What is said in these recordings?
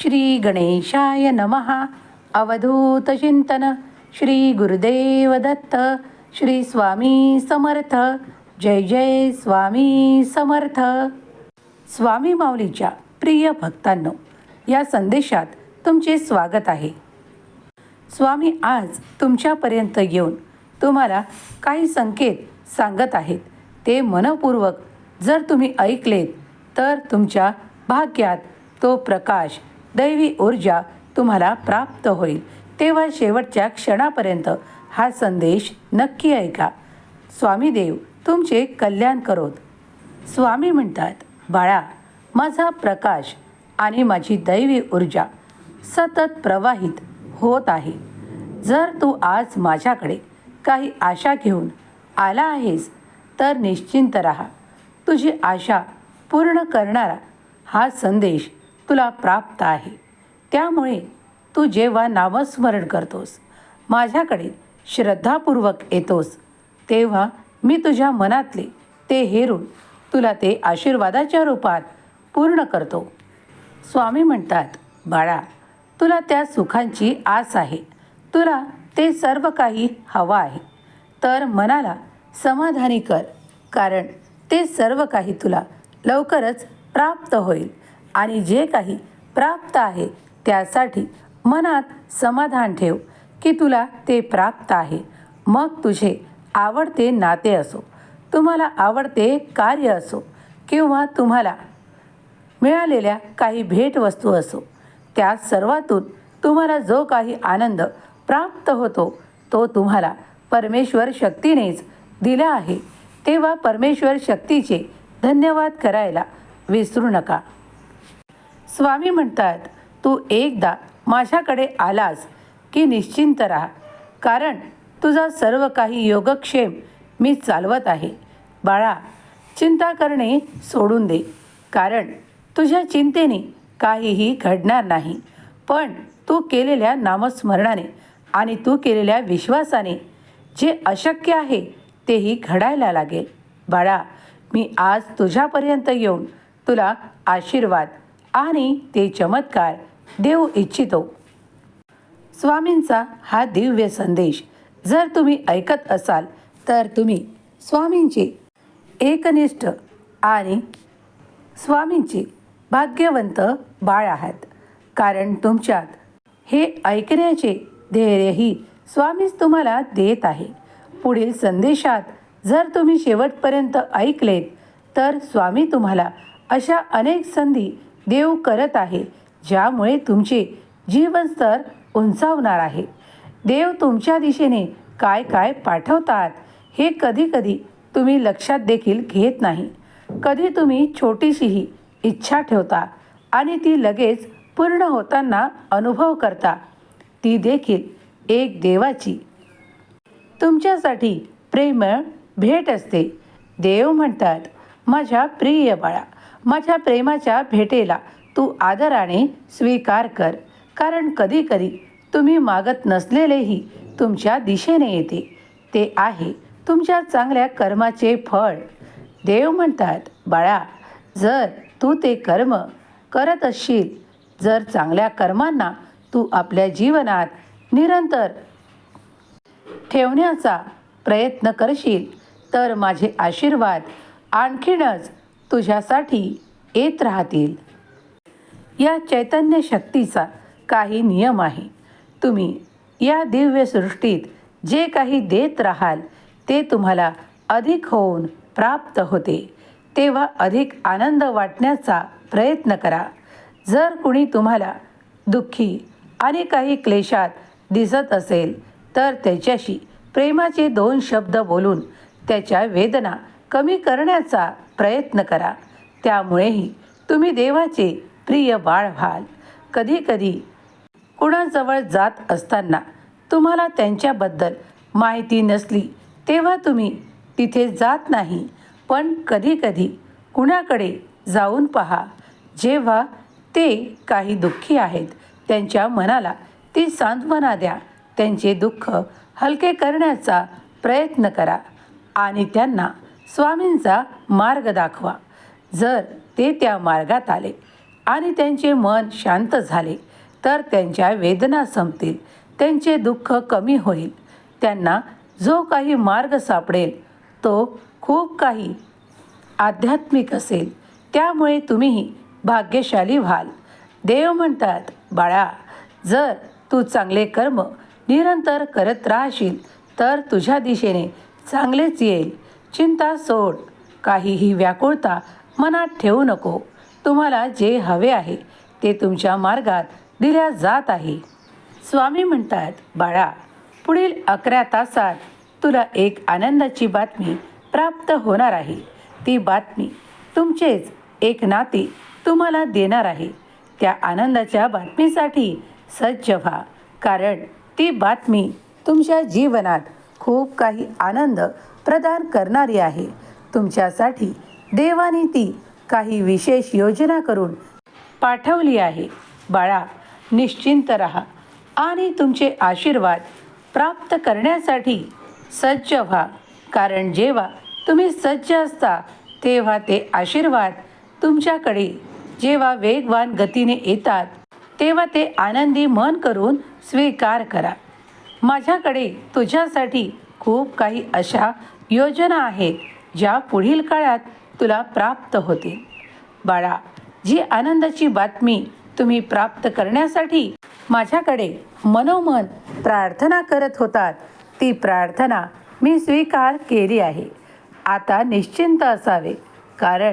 श्री गणेशाय नमः। अवधूत चिंतन। श्री गुरुदेव दत्त। श्री स्वामी समर्थ। जय जय स्वामी समर्थ। स्वामी माऊलीच्या प्रिय भक्तांनो या संदेशात तुमचे स्वागत आहे. स्वामी आज तुमच्यापर्यंत येऊन तुम्हाला काही संकेत सांगत आहेत. ते मनपूर्वक जर तुम्ही ऐकलेत तर तुमच्या भाग्यात तो प्रकाश दैवी ऊर्जा तुम्हाला प्राप्त होईल. तेव्हा शेवटच्या क्षणापर्यंत हा संदेश नक्की ऐका. स्वामी देव तुमचे कल्याण करोत. स्वामी म्हणतात बाळा माझा प्रकाश आणि माझी दैवी ऊर्जा सतत प्रवाहित होत आहे. जर तू आज माझ्याकडे काही आशा घेऊन आला आहेस तर निश्चिंत राहा. तुझी आशा पूर्ण करणारा हा संदेश तुला प्राप्त आहे. त्यामुळे तू जेव्हा नामस्मरण करतोस माझ्याकडे श्रद्धापूर्वक येतोस तेव्हा मी तुझ्या मनातले ते हेरून तुला ते आशीर्वादाच्या रूपात पूर्ण करतो. स्वामी म्हणतात बाळा तुला त्या सुखांची आस आहे. तुला ते सर्व काही हवं आहे. तर मनाला समाधानी कर कारण ते सर्व काही तुला लवकरच प्राप्त होईल. आणि जे काही प्राप्त आहे त्यासाठी मनात समाधान ठेव की तुला ते प्राप्त आहे. मग तुझे आवडते नाते असो तुम्हाला आवडते कार्य असो किंवा तुम्हाला मिळालेल्या काही भेटवस्तू असो त्या सर्वातून तुम्हाला जो काही आनंद प्राप्त होतो तो तुम्हाला परमेश्वर शक्तीनेच दिला आहे. तेव्हा परमेश्वर शक्तीचे धन्यवाद करायला विसरू नका. स्वामी म्हणतात तू एकदा माझ्याकडे आलास की निश्चिंत राहा. कारण तुझा सर्व काही योगक्षेम मी चालवत आहे. बाळा चिंता करणे सोडून दे. कारण तुझ्या चिंतेने काहीही घडणार नाही. पण तू केलेल्या नामस्मरणाने आणि तू केलेल्या विश्वासाने जे अशक्य आहे तेही घडायला लागेल. बाळा मी आज तुझ्यापर्यंत येऊन तुला आशीर्वाद आणि ते चमत्कार देऊ इच्छितो. स्वामींचा हा दिव्य संदेश जर तुम्ही ऐकत असाल तर तुम्ही स्वामींचे एकनिष्ठ आणि स्वामींचे भाग्यवंत बाळ आहात. कारण तुमच्यात हे ऐकण्याचे धैर्यही स्वामीच तुम्हाला देत आहे. पुढील संदेशात जर तुम्ही शेवटपर्यंत ऐकलेत तर स्वामी तुम्हाला अशा अनेक संधी देव करत आहे ज्यामुळे तुमचे जीवनस्तर उंचावणार आहे. देव तुमच्या दिशेने काय काय पाठवतात हे कधीकधी तुम्ही लक्षात देखील घेत नाही. कधी तुम्ही छोटीशीही इच्छा ठेवता आणि ती लगेच पूर्ण होताना अनुभव करता ती देखील एक देवाची. तुमच्यासाठी प्रेमळ भेट असते. देव म्हणतात माझ्या प्रिय बाळा माझ्या प्रेमाच्या भेटेला तू आदराने स्वीकार कर. कारण कधीकधी तुम्ही मागत नसलेलेही तुमच्या दिशेने येते. ते आहे तुमच्या चांगल्या कर्माचे फळ. देव म्हणतात बाळा जर तू ते कर्म करत असशील जर चांगल्या कर्मांना तू आपल्या जीवनात निरंतर ठेवण्याचा प्रयत्न करशील तर माझे आशीर्वाद आणखीनच तुझ्यासाठी येत राहतील. या चैतन्य शक्तीचा काही नियम आहे. तुम्ही या दिव्य सृष्टीत जे काही देत राहाल ते तुम्हाला अधिक होऊन प्राप्त होते. तेव्हा अधिक आनंद वाटण्याचा प्रयत्न करा. जर कुणी तुम्हाला दुःखी आणि काही क्लेशात दिसत असेल तर त्याच्याशी प्रेमाचे दोन शब्द बोलून त्याच्या वेदना कमी करण्याचा प्रयत्न करा. त्यामुळेही तुम्ही देवाचे प्रिय बाळ व्हाल. कधीकधी कुणाजवळ जात असताना तुम्हाला त्यांच्याबद्दल माहिती नसली तेव्हा तुम्ही तिथे जात नाही. पण कधीकधी कुणाकडे जाऊन पहा. जेव्हा ते काही दुःखी आहेत त्यांच्या मनाला ती सांत्वना द्या. त्यांचे दुःख हलके करण्याचा प्रयत्न करा आणि त्यांना स्वामींचा मार्ग दाखवा. जर ते त्या मार्गात आले आणि त्यांचे मन शांत झाले तर त्यांच्या वेदना संपतील त्यांचे दुःख कमी होईल. त्यांना जो काही मार्ग सापडेल तो खूप काही आध्यात्मिक असेल. त्यामुळे तुम्हीही भाग्यशाली व्हाल. देव म्हणतात बाळा जर तू चांगले कर्म निरंतर करत राहशील तर तुझ्या दिशेने चांगलेच येईल. चिंता सोड. काहीही व्याकुळता मनात ठेवू नको. तुम्हाला जे हवे आहे ते तुमच्या मार्गात दिल्या जात आहे. स्वामी म्हणतात बाळा पुढील अकरा तासात तुला एक आनंदाची बातमी प्राप्त होणार आहे. ती बातमी तुमचेच एक नाते तुम्हाला देणार आहे. त्या आनंदाच्या बातमीसाठी सज्ज व्हा कारण ती बातमी तुमच्या जीवनात खूप काही आनंद प्रदान करणारी आहे. तुमच्यासाठी देवाने ती काही विशेष योजना करून पाठवली आहे. बाळा निश्चिंत रहा आणि तुमचे आशीर्वाद प्राप्त करण्यासाठी सज्ज व्हा. कारण जेव्हा तुम्ही सज्ज असता तेव्हा ते आशीर्वाद तुमच्याकडे जेव्हा वेगवान गतीने येतात तेव्हा ते आनंदी मन करून स्वीकार करा. माझ्याकडे तुझ्यासाठी खूप काही अशा योजना आहेत ज्या पुढील काळात तुला प्राप्त होतील. बाळा जी आनंदाची बातमी तुम्ही प्राप्त करण्यासाठी माझ्याकडे मनोमन प्रार्थना करत होतात ती प्रार्थना मी स्वीकार केली आहे. आता निश्चिंत असावे कारण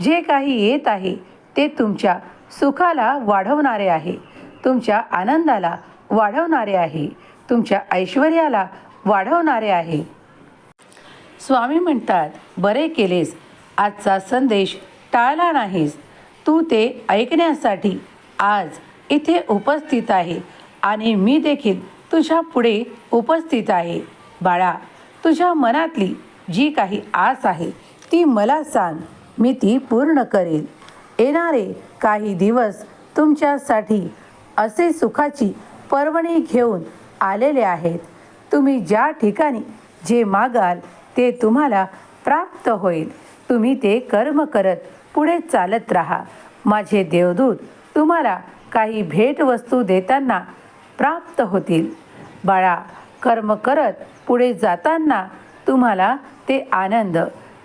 जे काही येत आहे ते तुमच्या सुखाला वाढवणारे आहे. तुमच्या आनंदाला वाढवणारे आहे. तुमच्या ऐश्वर्याला वाढवणारे आहे. स्वामी म्हणतात बरे केलेस आजचा संदेश टाळला नाहीस. तू ते ऐकण्यासाठी आज इथे उपस्थित आहे आणि मी देखील तुझ्या पुढे उपस्थित आहे. बाळा तुझ्या मनातली जी काही आस आहे ती मला सांग. मी ती पूर्ण करेल. येणारे काही दिवस तुमच्यासाठी असे सुखाची पर्वणी घेऊन आलेले आहेत. तुम्ही ज्या ठिकाणी जे मागाल ते तुम्हाला प्राप्त होईल. तुम्ही ते कर्म करत पुढे चालत राहा. माझे देवदूत तुम्हाला काही भेटवस्तू देताना प्राप्त होतील. बाळा कर्म करत पुढे जाताना तुम्हाला ते आनंद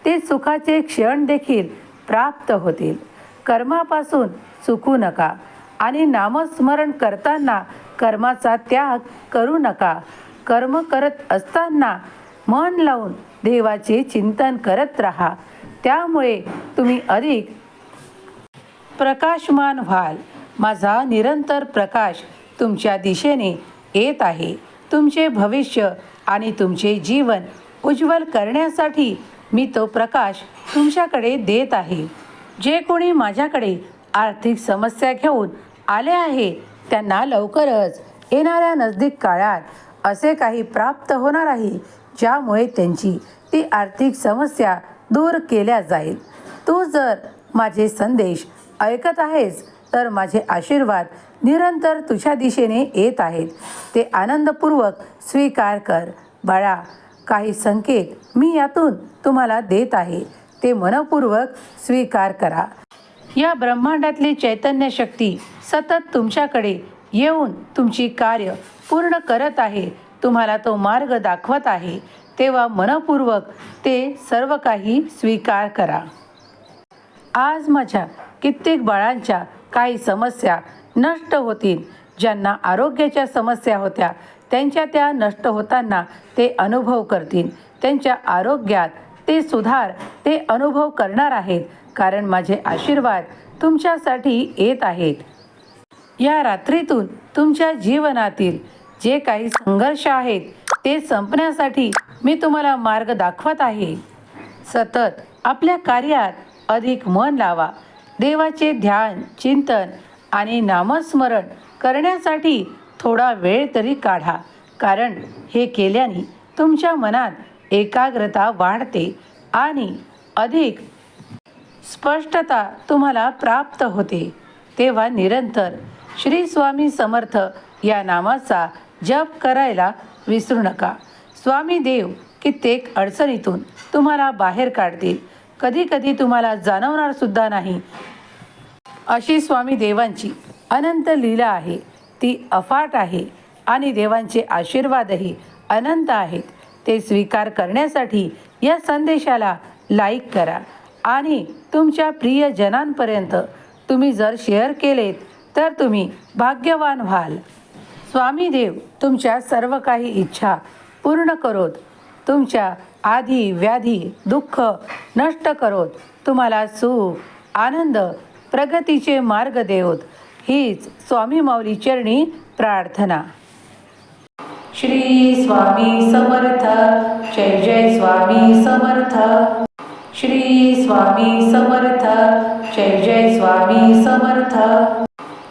ते सुखाचे क्षण देखील प्राप्त होतील. कर्मापासून चुकू नका आणि नामस्मरण करताना कर्माचा त्याग करू नका. कर्म करत असताना मन लावून देवाचे चिंतन करत राहा. त्यामुळे तुम्ही अधिक प्रकाशमान व्हाल. माझा निरंतर प्रकाश तुमच्या दिशेने येत आहे. तुमचे भविष्य आणि तुमचे जीवन उज्ज्वल करण्यासाठी मी तो प्रकाश तुमच्याकडे देत आहे. जे कोणी माझ्याकडे आर्थिक समस्या घेऊन आले आहे त्यांना लवकरच येणाऱ्या नजदीक काळात असे काही प्राप्त होणार आहे ज्यामुळे त्यांची ती आर्थिक समस्या दूर केल्या जाईल. तू जर माझे संदेश ऐकत आहेस तर माझे आशीर्वाद निरंतर तुझ्या दिशेने येत आहेत. ते आनंदपूर्वक स्वीकार कर. बाळा काही संकेत मी यातून तुम्हाला देत आहे. ते मनपूर्वक स्वीकार करा. या ब्रह्मांडातली चैतन्य शक्ती सतत तुमच्याकडे येऊन तुमची कार्य पूर्ण करत आहे. तुम्हाला तो मार्ग दाखवत आहे तेव्हा मनपूर्वक ते सर्व काही स्वीकार करा. आज माझ्या कित्येक बाळांच्या काही समस्या नष्ट होतील. ज्यांना आरोग्याच्या समस्या होत्या त्यांच्या त्या नष्ट होताना ते अनुभव करतील. त्यांच्या आरोग्यात ते सुधार ते अनुभव करणार आहेत कारण माझे आशीर्वाद तुमच्यासाठी येत आहेत. या रात्रीतून तुमच्या जीवनातील जे काही संघर्ष आहेत ते संपण्यासाठी मी तुम्हाला मार्ग दाखवत आहे. सतत आपल्या कार्यात अधिक मन लावा. देवाचे ध्यान चिंतन आणि नामस्मरण करण्यासाठी थोडा वेळ तरी काढा. कारण हे केल्याने तुमच्या मनात एकाग्रता वाढते आणि अधिक स्पष्टता तुम्हाला प्राप्त होते. तेव्हा निरंतर श्री स्वामी समर्थ या नामाचा जप करायला विसरू नका. स्वामी देव कित्येक अडचणीतून तुम्हाला बाहेर काढतील. कधी कधी तुम्हाला जाणवणार सुद्धा नाही. अशी स्वामी देवांची अनंत लीला आहे. ती अफाट आहे आणि देवांचे आशीर्वादही अनंत आहेत. ते स्वीकार करण्यासाठी या संदेशाला लाईक करा आणि तुमच्या प्रियजनांपर्यंत तुम्ही जर शेअर केलेत तर तुम्ही भाग्यवान व्हाल. स्वामी देव तुमच्या सर्व काही इच्छा पूर्ण करोत. तुमच्या आधी व्याधी दुःख नष्ट करोत. तुम्हाला सुख आनंद प्रगतीचे मार्ग देवत. हीच स्वामी माऊली चरणी प्रार्थना. श्री स्वामी समर्थ जय जय स्वामी समर्थ. श्री स्वामी समर्थ जय जय स्वामी समर्थ.